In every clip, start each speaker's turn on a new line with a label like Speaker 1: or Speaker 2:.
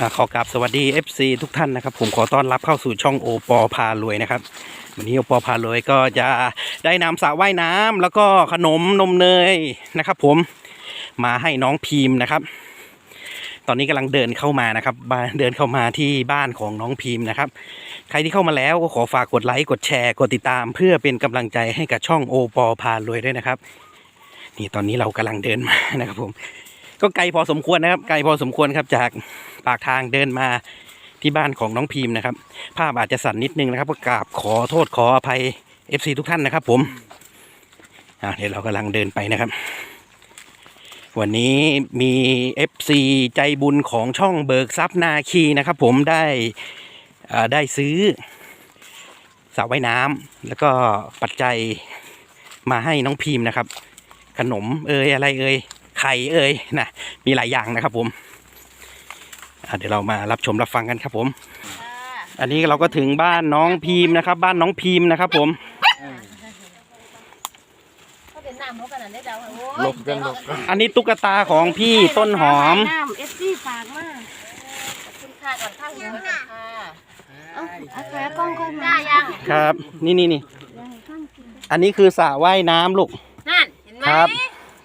Speaker 1: อ่าขอกราบสวัสดี FC ทุกท่านนะครับ ผมขอต้อนรับเข้าสู่ช่องโอปอพารวยนะครับ วันนี้โอปอพารวยก็จะได้นำสระว่ายน้ำแล้วก็ขนมนมเนยนะครับ ผมมาให้น้องพีมนะครับ ตอนนี้กำลังเดินเข้ามานะครับเดินเข้ามาที่บ้านของน้องพีมนะครับ ใครที่เข้ามาแล้วก็ขอฝากกดไลค์กดแชร์กดติดตาม เพื่อเป็นกำลังใจให้กับช่องโอปอพารวยด้วยนะครับ นี่ตอนนี้เรากำลังเดินมานะครับผม ก็ไกลพอสมควรนะครับ ไกลพอสมควรครับจากปากทางเดินมาที่บ้านของน้องพิมพ์นะครับ ภาพอาจจะสั่นนิดนึงนะครับก็กราบขอโทษขออภัย FC ทุกท่านนะครับ ผมอ่าเดี๋ยวเรากำลังเดินไปนะครับ วันนี้มี FC ใจบุญของช่องเบิกทรัพย์นาคีนะครับ ผมได้ได้ซื้อสระว่ายน้ำแล้วก็ปัจจัยมาให้น้องพิมพ์นะครับ ขนมเอ่ยอะไรเอ่ย ไข่เอ่ยนะมีหลายอย่างนะครับผมอะเดี๋ยวเรามารับชมรับฟังกันครับผม อันนี้เราก็ถึงบ้านน้องพีมนะครับ บ้านน้องพีมนะครับ ผม
Speaker 2: เขาเป็นน้ำเขาขนาดได้ดาวโอ้
Speaker 3: หลบกันหลบกัน
Speaker 1: อันนี้ตุ๊กตาของพี่ต้นหอม
Speaker 4: น้ำเอฟซีฝากมา
Speaker 2: ขอบคุณค่ะก่อนข้าวหัวก่อนค่ะ
Speaker 4: เอาเอาขากล้องค่อยมา
Speaker 2: ได้ยัง
Speaker 1: ครับ นี่นี่นี่
Speaker 4: อย่าให้ข้างกิน
Speaker 1: อันนี้คือสระว่ายน้ำลูก
Speaker 2: นั่นเห็นไหม
Speaker 1: ครับ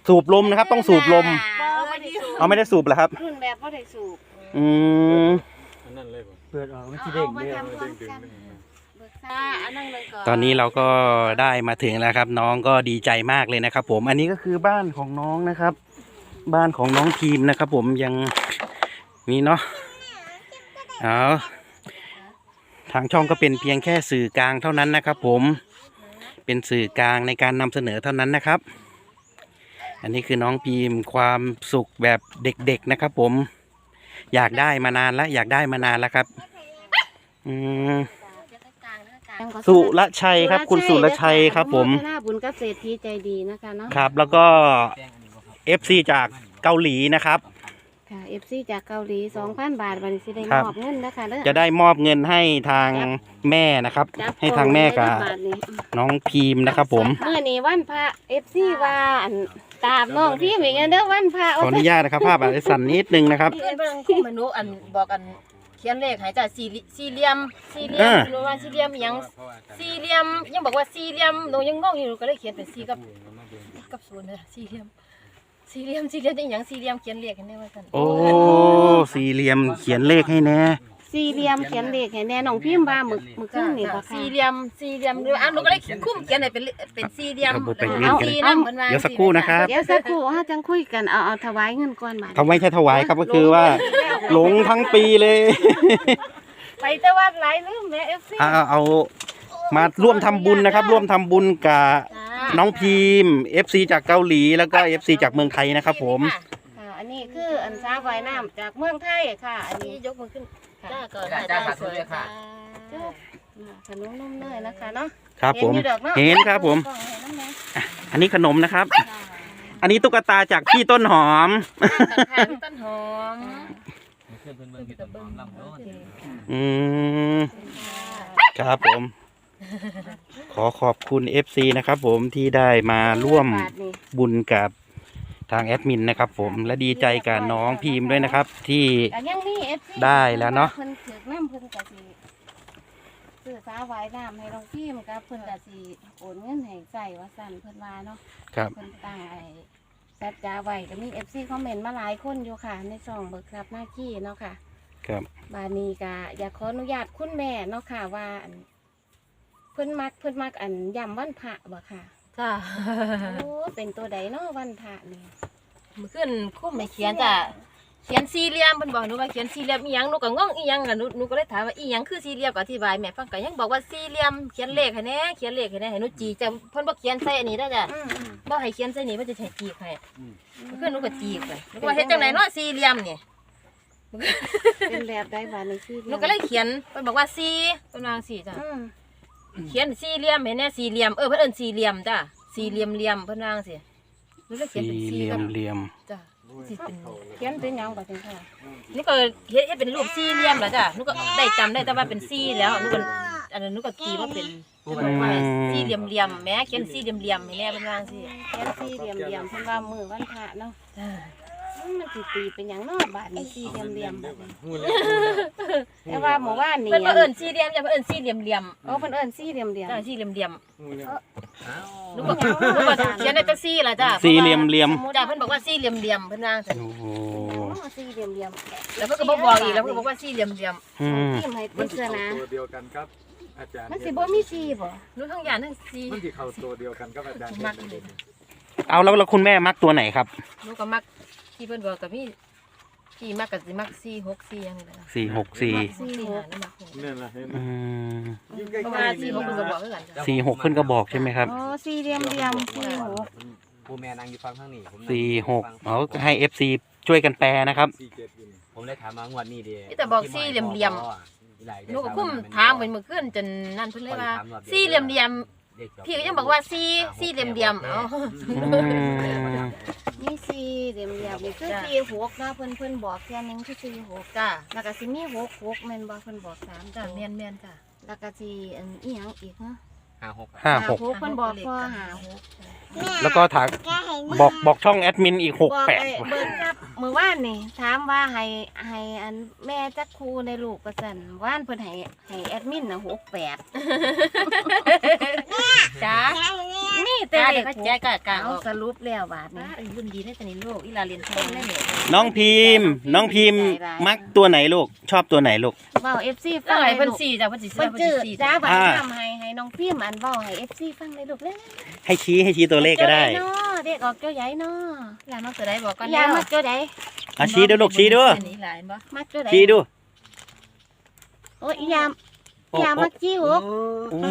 Speaker 1: สูบลมนะครับ ต้องสูบลม
Speaker 2: เออไม่ได้สูบ
Speaker 1: เอาไม่ได้สูบเหรอครับ
Speaker 4: รุ่นแบบว่าได้สูบ
Speaker 1: อืม
Speaker 3: อันนั้นเลยบ่
Speaker 5: เปิดออกไม่
Speaker 4: เอา
Speaker 5: ที่เด้ง
Speaker 4: มา
Speaker 5: เลย
Speaker 4: ทำร่วมกันเบิกทรา
Speaker 2: ค่ะ
Speaker 4: บ
Speaker 2: อันนั่งเลยก่อน
Speaker 1: ตอนนี้เราก็ได้มาถึงแล้วครับ น้องก็ดีใจมากเลยนะครับ ผมอันนี้ก็คือบ้านของน้องนะครับ บ้านของน้องทีมนะครับ ผมยังมีเนาะเอาทางช่องก็เป็นเพียงแค่สื่อกลางเท่านั้นนะครับ ผมเป็นสื่อกลางในการนำเสนอเท่านั้นนะครับ อันนี้คือน้องพีมความสุขแบบเด็กๆนะครับ ผม อยากได้มานานแล้วอยากได้มานานแล้วครับ อืมสุรชัยครับ คุณสุรชัยครับ ผม
Speaker 4: พัฒนาบุญเกษตรทีใจดีนะคะเนาะ
Speaker 1: ครับ แล้วก็ FC จากเกาหลีนะครับ
Speaker 4: ค่ะเอฟซีจากเกาหลี2,000บาทวันนี้สิได้
Speaker 1: ครับ
Speaker 4: มอบเงินนะคะเด้อ
Speaker 1: จะได้มอบเงินให้ทางแม่นะครับ
Speaker 4: จับ
Speaker 1: ให้ทางแม่กับ
Speaker 4: บาทนี่
Speaker 1: น้องพีมนะครับ ผม
Speaker 4: เมื่อนี้วันพระเอฟซีว่าอันตามน้องพี่เหมือนกันเด้อวันพระ
Speaker 1: ขออนุญาตนะครับ ภาพอาจจะสั่นนิดนึงนะครับ
Speaker 2: เพื่อนเพื่อนคู่มนุษย์อันบอกกันเขียนเลขหายจากสี่สี่เหลี่ยมสี่เหลี่ยม
Speaker 1: อ่า
Speaker 2: หนูว่าสี่เหลี่ยมอิหยังสี่เหลี่ยมยังบอกว่าสี่เหลี่ยมหนูยังงงอยู่หนูก็เลยเขียนเป็นสี่กับกับศูนย์เลยสี่เหลี่ยม สี่เหลี่ยมสี่เหลี่ยมจะอิหยังสี่เหลี่ยมเขียนเลขให้ได้ว่ากัน
Speaker 1: โอ้สี่เหลี่ยมเขียนเลขให้แน่
Speaker 4: สี่เหลี่ยมเขียนเลขให้แน่น้องพิมพ์ว่ามึกมึกขึ้นนี่บ่ค่ะ
Speaker 2: สี่เหลี่ยมสี่เหลี่ยมหรืออะหนูก็เลยคุ้มเขียนให้เป็นเลเป็นสี่เหลี่ยม
Speaker 1: เอาไป
Speaker 2: แล้ว
Speaker 1: เลื่อนกัน
Speaker 2: สี่น้ำเหมือนว่า
Speaker 1: เดี๋ยวสักครู่นะครับ
Speaker 4: เดี๋ยวสักครู่เฮาจังคุยกันเอาเอาถวายเงินก่อนบาด
Speaker 1: เขาไม่ใช่ถวายครับก็คือว่า หลงทั้งปีเลย
Speaker 4: ไปแต่ว่าหลายลืมแม่ FC
Speaker 1: เอาเอาเอามาร่วมทำบุญนะครับ ร่วมทำบุญกับ
Speaker 2: จ้า
Speaker 1: น้องพีม FC จากเกาหลีแล้วก็ FC จากเมืองไทยนะครับผม
Speaker 4: ค่ะ อันนี้คืออันซาว่ายน้ำจากเมืองไทยค่ะ อัน
Speaker 2: นี่
Speaker 4: นี้
Speaker 2: ยกมือขึ้นจ้าก่อน
Speaker 3: จ้าจ้าสาธุเลยค่ะ
Speaker 4: เจ้า ขนมนมเนยนะคะเนาะ
Speaker 1: ครับผม
Speaker 4: เห็นอยู่ดอกเนาะ
Speaker 1: เห็นครับผม
Speaker 4: กล่องให้น้ำแม่
Speaker 1: อันนี้ขนมนะครับ อันนี้ตุ๊กตาจากพี่ต้นหอม
Speaker 2: ค่ะต้นหอม
Speaker 5: เพื่อนเพื่อนเบิ่งอยู่ตรงนอนลำโน้น
Speaker 1: อืมครับผม ขอขอบคุณ FC นะครับผมที่ได้มาร่วม
Speaker 4: บาทนี่
Speaker 1: บุญกับทางแอดมินนะครับผมและดีใจกับน้องพีมด้วยนะครับ ที่
Speaker 4: อันยังมี FC
Speaker 1: ได้แล้วเนาะ
Speaker 4: เพิ่นถือน้ำเพิ่นกะสิซื้อซาว่ายน้ำให้น้องพิมพ์กับเพิ่นกะสิโอนเงินให้ใส่ว่าสั่นเพิ่นว่าเนาะ
Speaker 1: ครับ
Speaker 4: เพิ่นตั้งไอ้สัจจาไว้ก็มี FC คอมเมนต์มาหลายคนอยู่ค่ะ ในช่องเบิกทรัพย์หน้าขี้เนาะค่ะ
Speaker 1: ครับ
Speaker 4: บานี้ก็อยากขออนุญาตคุณแม่เนาะค่ะว่าอัน เพิ่นมักเพิ่นมักอันยำวันพระบ่ค่ะ
Speaker 2: จ้า
Speaker 4: โอ้เป็นตัวใดเนาะวันพระนี่
Speaker 2: มือขึ้นคุ้มไม่เขียนจ้ะเขียนสี่เหลี่ยมเพิ่นบอกหนูว่าเขียนสี่เหลี่ยมอีหยังหนูก็งงอีหยังกันหนูหนูก็เลยถามว่าอีหยังคือสี่เหลี่ยมก็อธิบายแม่ฟังก็ยังบอกว่าสี่เหลี่ยมเขียนเลขให้แน่เขียนเลขให้แน่ให้หนูจีจ้ะเพิ่นบ่เขียนใส่อันนี้ได้อจ้ะ
Speaker 4: อืมอืม
Speaker 2: บ่ให้เขียนใส่นี่เพิ่นจะใช้จีกให้มือขึ้นหนูก็จีกไปหนูก็ว่าเฮ็ดจังไดเนาะสี่เหลี่ยมนี่
Speaker 4: เป็นแบบใดบานี้ที่
Speaker 2: หนูก็เลยเขียนเพิ่นบอกว่าสี่เพิ่นวาจังสี่จ้ะ
Speaker 4: อืม
Speaker 2: เขียนสี่เหลี่ยมเห็นแน่สี่เหลี่ยมเออเพิ่นเอิ้นสี่เหลี่ยมจ้ะสี่เหลี่ยมเหลี่ยมเพิ่นวาจังซี่หนูเลยเขียน
Speaker 1: สี่
Speaker 2: เป็น
Speaker 1: เห
Speaker 2: สี่
Speaker 1: ลี่ย
Speaker 2: กั
Speaker 1: ม
Speaker 2: บ
Speaker 1: เหลี่ยม
Speaker 2: จ้ะสิเป็น
Speaker 4: เขียนเป็นหยังบ่ถึงค่ะ
Speaker 2: นี่ก็เฮ็ดเฮ็ดเป็นรูปสี่เหลี่ยมแล้วจ้ะหนูก็ได้จำได้แต่ว่าเป็นสี่แล้วหนูก็อันนั้นหนูก็ตีว่าเป็นว่าสี่เหลี่ยมเหลี่ยมแหม่เขียนสี่เหลี่ยมเหลี่ยมให้แน่เป็นว่าจังซี่
Speaker 4: เขียนสี่เหลี่ยมๆเพิ่นว่ามือวันพระเนาะ
Speaker 2: จ้ะ
Speaker 4: มันสิตีเป็นหยังเนอกบาทนี่สี่เหลี่ยมเหลี่ยมๆแบบนี้
Speaker 3: หูเล็ก
Speaker 4: แต่ว่าหมู่บ้านนี่
Speaker 2: เพิ่นบ่เอิ้นสี่เหลี่ยมจ้ะเพิ่นเอิ้นสี่เหลี่ยมเหลี่ยม
Speaker 4: โอ้เพิ่นเอิ้นสี่เหลี่ยมเหลี่ยม
Speaker 2: จ้ะสี่เหลี่ยมเหลี่ยม
Speaker 3: หูเล็ก
Speaker 5: อ้าว
Speaker 2: หนูก็หนูก็เขียนได้แต่สี่ล่ะจ้ะ
Speaker 1: สี่เหลี่ยมเหลี่ยม
Speaker 2: จ้ะเพิ่นบอกว่าสี่เหลี่ยมเหลี่ยมเพิ่นว่าจังซั่น
Speaker 1: โอ้โห
Speaker 4: สี่เหลี่ยมเหลี่ยม
Speaker 2: แล้วเพิ่นก็บ่บอกอีกแล้วเพิ่นก็บอกว่าสี่เหลี่ยมเหลี่ยม
Speaker 1: อืม
Speaker 4: พิมพ์ให้
Speaker 3: มั
Speaker 4: ติ
Speaker 3: น
Speaker 4: ด
Speaker 3: สิ
Speaker 4: เสื้อ
Speaker 3: เข้า
Speaker 4: นะ
Speaker 3: ตัวเดียวกันครับอาจารย์
Speaker 4: มันสิบ่มีสี่บ่
Speaker 2: หนูทั้งยานทั้งสี่
Speaker 3: มันสิเข้าตัวเดียวกันกับอาจารย์
Speaker 2: มักเลย
Speaker 1: เอาแล้วแล้วคุณแม่มักตัวไหนครับ
Speaker 2: หนูก็มัก ที่เพิ่นบอกก็มีที่มักก็สิมักสี่หกสี่อย่างนี้แหละ
Speaker 1: สี่หกสี่
Speaker 2: สี่หกนี่มัก
Speaker 3: นี่นล่ะเห็นไหม
Speaker 1: อืม
Speaker 3: อยู่ใกล้
Speaker 2: เพราะ
Speaker 3: ๆ
Speaker 2: ว่า
Speaker 3: นี่
Speaker 2: สี่หกเพิ่นก็บอกคือกันจ้ะ
Speaker 1: สี่หกขึ้นกระบอกใช่ไหมครับ
Speaker 4: อ๋อสี่เหลี่ยมเหลี่ยมสี่หก
Speaker 5: ผู้แม่นั่งอยู่ฟังข้างนี้ผมนั่ง
Speaker 1: สี่หก
Speaker 5: ฟัง
Speaker 1: เอาให้เอฟซีช่วยกันแปลนะครับ
Speaker 3: สี่เจ็ดอยู่นี่
Speaker 5: ผมได้ถามมางวดนี้ดี
Speaker 2: มีแต่บอกสี่เหลี่ยม หนูก็คุ้มถามเหมือนเมื่อคืนจนนั่นเพิ่นเลยว่าสี่เหลี่ยมเหลี่ยมพี่ก็ยังบอกว่าสี่สี่เหลี่ยมเหลี่ยมเอ้า
Speaker 1: อืม
Speaker 4: มีสี่เหลี่ยมเหลี่ยมนี่คือ
Speaker 2: จ้ะ
Speaker 4: สี่หกเนาะเพิ่นเพิ่นบอกแค่นึงคือสี่หก
Speaker 2: จ้า
Speaker 4: แล้วก็สิมีหกหกแม่นบ่เพิ่นบอกสาม
Speaker 2: จ้า
Speaker 4: ตัว
Speaker 2: แม่นแม่นจ้า
Speaker 4: แล้วก็สิอันอีหยังอีกฮะ
Speaker 5: ห้าหก
Speaker 1: ห้าหก
Speaker 4: เพิ่นบอกพ่อหาหก
Speaker 1: แล้วก็ถามบอกบอกช่องแอดมินอีกหก
Speaker 4: บอก
Speaker 1: แปด
Speaker 4: ไอ้เบิกครับ มื้อวานนี่ถามว่าให้ให้อันแม่จักครูในลูกว่าซั่นว่านเพิ่นให้ให้แอดมินน่ะ68
Speaker 2: จ้า
Speaker 4: นี่แต่
Speaker 2: จ้า
Speaker 4: เล
Speaker 2: เดี๋ยว
Speaker 4: ข
Speaker 2: ก็แจ้กะกะ
Speaker 4: เอา
Speaker 2: ออก
Speaker 4: สรุปแล้วบาด
Speaker 2: นะ
Speaker 4: นี้
Speaker 2: รุ่นดีได้แต่ในโลกอีลาเรียนแท้ได้เนี่ย
Speaker 1: น้องพิมพ์น้องพิมพ์มักตัวไหนลูกชอบตัวไหนลูก
Speaker 4: เว้า FC
Speaker 2: ฟั
Speaker 4: ฟั
Speaker 2: ง
Speaker 4: ง
Speaker 2: ไหน
Speaker 4: เลย
Speaker 2: เพิ่น
Speaker 4: ลูก
Speaker 2: สี่จ้าเพิ่นสิ
Speaker 4: เพิ่น
Speaker 2: เพิ่น
Speaker 4: จื้อ
Speaker 2: สี่
Speaker 4: จ้า
Speaker 2: จ้า
Speaker 4: บัด
Speaker 1: อ่า
Speaker 4: ทำให้ให้น้องพิมพ์อันเว้าให้ FC ฟังเลยลูกเร็ว
Speaker 1: ให้ชี้ให้ชี้ตัวเลขก็ได้
Speaker 4: เจ้าใหญ่เนาะ เด็กออกเจ้าใหญ่เนาะ
Speaker 2: ลามาตัวใดบอกก่อน
Speaker 4: ยามักเจ้าใด
Speaker 1: อะชี้ดูลูกชี้ดู
Speaker 2: อันนี้หลายบ่
Speaker 4: มักเจ้าใด
Speaker 1: ชี้ดู
Speaker 4: โอ้ยอียามอียามมักจี้หก
Speaker 1: โอ้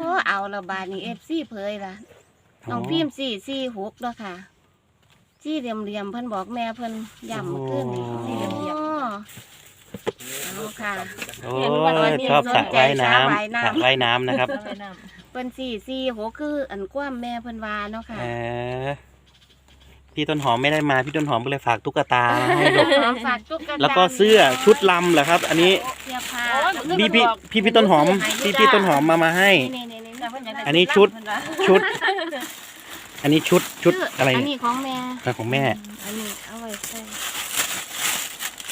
Speaker 4: โอ้เอาละบาดนี้ FC เผยล่ะน้องพิมพ์สี่สี่หกเนาะค่ะจี้เหลี่ยมๆเพิ่นบอกแม่เพิ่นย้ำเมื่อคืนนี่สี่เหลี่ยมๆเอาค่ะ
Speaker 1: โอ้ยชอบสระว่ายน้ำสระว่ายน้ำนะครับ
Speaker 2: เอาไปนำ
Speaker 4: เพิ่นสี่สี่หกคืออันกว้ามแม่เพิ่นว่าเนาะค่ะ
Speaker 1: เออพี่ต้นหอมไม่ได้มาพี่ต้นหอมก็เลยฝากตุ๊กตามาให้ลูก
Speaker 4: ฝากตุ๊กตา
Speaker 1: แล้วก็เสื้อชุดลำเหรอครับ อันนี้
Speaker 4: เสื้อผ้า
Speaker 1: พี่พี่พี่พี่ต้นหอมพี่พี่ต้นหอมมามาให้
Speaker 4: นี่ๆๆๆ
Speaker 2: จ้าเพิ่นอยากได้
Speaker 1: อันนี้ชุด
Speaker 2: เพิ่นว่า
Speaker 1: ชุด อันนี้ชุดชุดอะไร
Speaker 4: อัน
Speaker 1: เนี่ย
Speaker 4: นี้ของแม่
Speaker 1: อะของแม่
Speaker 4: อันนี้เอาไว้ใส่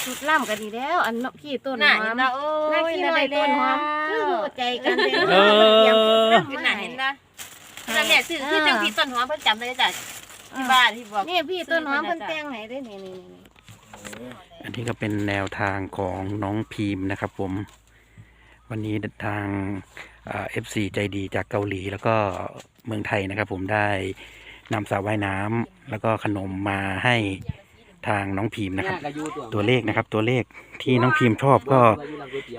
Speaker 4: ชุดล่ำกันดีแล้ว อันนกขี้ต้น
Speaker 2: น่ะ
Speaker 4: หอ
Speaker 2: เห็
Speaker 4: ม
Speaker 2: นนะโอ้
Speaker 4: หน้ายขี้น้อยต้นหอมคือหัวใจกันเลย
Speaker 1: เออ
Speaker 4: เตรียมชุดล่ำ
Speaker 2: เห็น
Speaker 4: มา
Speaker 2: น่ะ
Speaker 4: ให้
Speaker 2: เห็นนะนั่นแหละคือคือจังพี่ต้นหอมเพิ่นจำได้จ้ะที่บ้านที่บอก
Speaker 4: นี่พี่ต้นหอมเพิ่นแต่งให้ได้นี่นี่นี่
Speaker 1: อันนี้ก็เป็นแนวทางของน้องพีมนะครับผม วันนี้ทางเอฟซีใจดีจากเกาหลีแล้วก็เมืองไทยนะครับผมได้นำสระว่ายน้ำแล้วก็ขนมมาให้ ทางน้องพีมนะครับ ตัวเลขนะครับ ตัวเลขที่น้องพิมชอบก็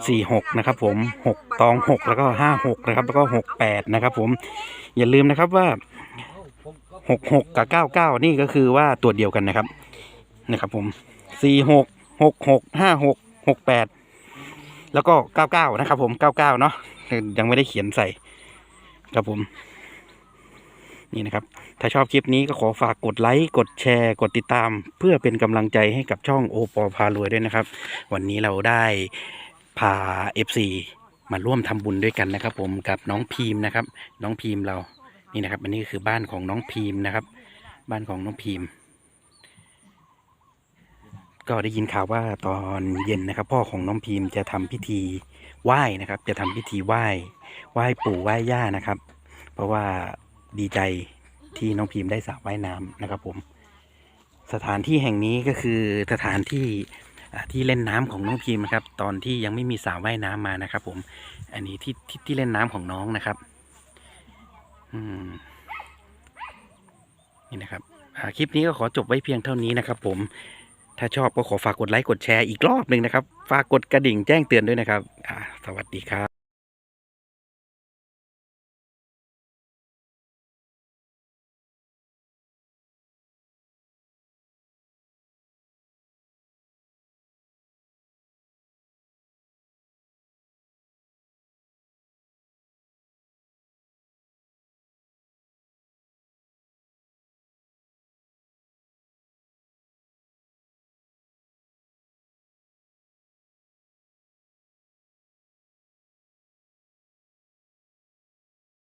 Speaker 1: สี่หกนะครับ ผมหกตองหกแล้วก็ห้าหกนะครับ แล้วก็หกแปดนะครับ ผมอย่าลืมนะครับว่าหกหกกับเก้าเก้านี่ก็คือว่าตัวเดียวกันนะครับนะครับ ผมสี่หกหกหกห้าหกหกแปดแล้วก็เก้าเก้านะครับ ผมเก้าเก้าเนาะยังไม่ได้เขียนใส่ครับผม นี่นะครับ ถ้าชอบคลิปนี้ก็ขอฝากกดไลค์กดแชร์กดติดตาม เพื่อเป็นกำลังใจให้กับช่องโอปอพารวยด้วยนะครับ วันนี้เราได้พา FC มาร่วมทำบุญด้วยกันนะครับ ผมกับน้องพีมนะครับ น้องพีมเรานี่นะครับ อันนี้คือบ้านของน้องพีมนะครับ บ้านของน้องพีมก็ได้ยินข่าวว่าตอนเย็นนะครับ พ่อของน้องพีมจะทำพิธีไหว้นะครับ จะทำพิธีไหว้ไหว้ปู่ไหว้ย่านะครับ เพราะว่า ดีใจที่น้องพิมได้สระว่ายน้ำนะครับผม สถานที่แห่งนี้ก็คือสถานที่ที่เล่นน้ำของน้องพิมนะครับ ตอนที่ยังไม่มีสระว่ายน้ำมานะครับ ผม อันนี้ที่ที่ที่เล่นน้ำของน้องนะครับ อืมนี่นะครับคลิปนี้ก็ขอจบไว้เพียงเท่านี้นะครับ ผม ถ้าชอบก็ขอฝากกดไลค์กดแชร์อีกรอบหนึ่งนะครับ ฝากกดกระดิ่งแจ้งเตือนด้วยนะครับสวัสดีครับ